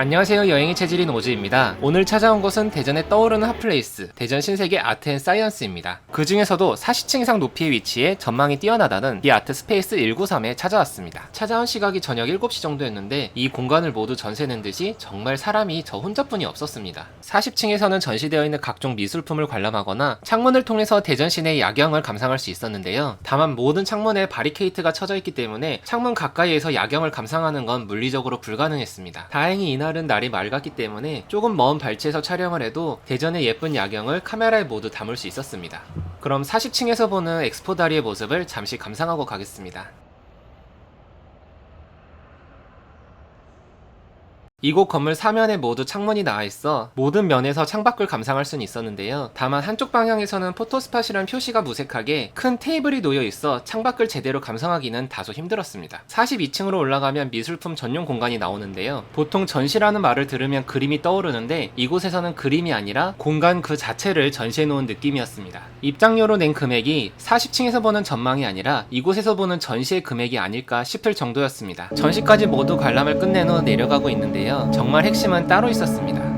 안녕하세요. 여행의 체질인 오즈입니다. 오늘 찾아온 곳은 대전에 떠오르는 핫플레이스 대전 신세계 아트 앤 사이언스입니다. 그 중에서도 40층 이상 높이의 위치에 전망이 뛰어나다는 이 아트 스페이스 193에 찾아왔습니다. 찾아온 시각이 저녁 7시 정도였는데 이 공간을 모두 전세낸 듯이 정말 사람이 저 혼자뿐이 없었습니다. 40층에서는 전시되어 있는 각종 미술품을 관람하거나 창문을 통해서 대전 시내의 야경을 감상할 수 있었는데요. 다만 모든 창문에 바리케이트가 쳐져 있기 때문에 창문 가까이에서 야경을 감상하는 건 물리적으로 불가능했습니다. 다행히 이날 은 날이 맑았기 때문에 조금 먼 발치에서 촬영을 해도 대전의 예쁜 야경을 카메라에 모두 담을 수 있었습니다. 그럼 40층에서 보는 엑스포 다리의 모습을 잠시 감상하고 가겠습니다. 이곳 건물 사면에 모두 창문이 나와 있어 모든 면에서 창밖을 감상할 수는 있었는데요. 다만 한쪽 방향에서는 포토스팟이란 표시가 무색하게 큰 테이블이 놓여 있어 창밖을 제대로 감상하기는 다소 힘들었습니다. 42층으로 올라가면 미술품 전용 공간이 나오는데요. 보통 전시라는 말을 들으면 그림이 떠오르는데 이곳에서는 그림이 아니라 공간 그 자체를 전시해 놓은 느낌이었습니다. 입장료로 낸 금액이 40층에서 보는 전망이 아니라 이곳에서 보는 전시의 금액이 아닐까 싶을 정도였습니다. 전시까지 모두 관람을 끝낸 후 내려가고 있는데요. 정말 핵심은 따로 있었습니다.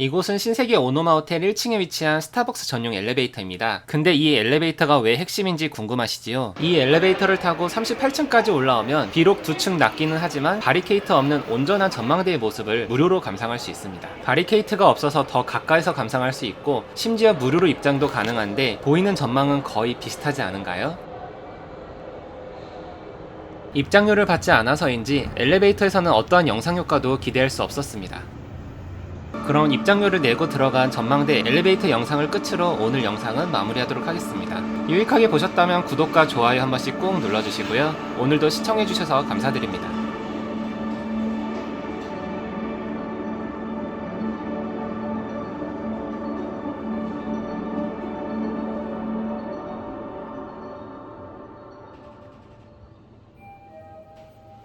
이곳은 신세계 오노마 호텔 1층에 위치한 스타벅스 전용 엘리베이터입니다. 근데 이 엘리베이터가 왜 핵심인지 궁금하시지요? 이 엘리베이터를 타고 38층까지 올라오면 비록 두 층 낮기는 하지만 바리케이트 없는 온전한 전망대의 모습을 무료로 감상할 수 있습니다. 바리케이트가 없어서 더 가까이서 감상할 수 있고 심지어 무료로 입장도 가능한데 보이는 전망은 거의 비슷하지 않은가요? 입장료를 받지 않아서인지 엘리베이터에서는 어떠한 영상 효과도 기대할 수 없었습니다. 그럼 입장료를 내고 들어간 전망대 엘리베이터 영상을 끝으로 오늘 영상은 마무리하도록 하겠습니다. 유익하게 보셨다면 구독과 좋아요 한 번씩 꼭 눌러주시고요. 오늘도 시청해주셔서 감사드립니다.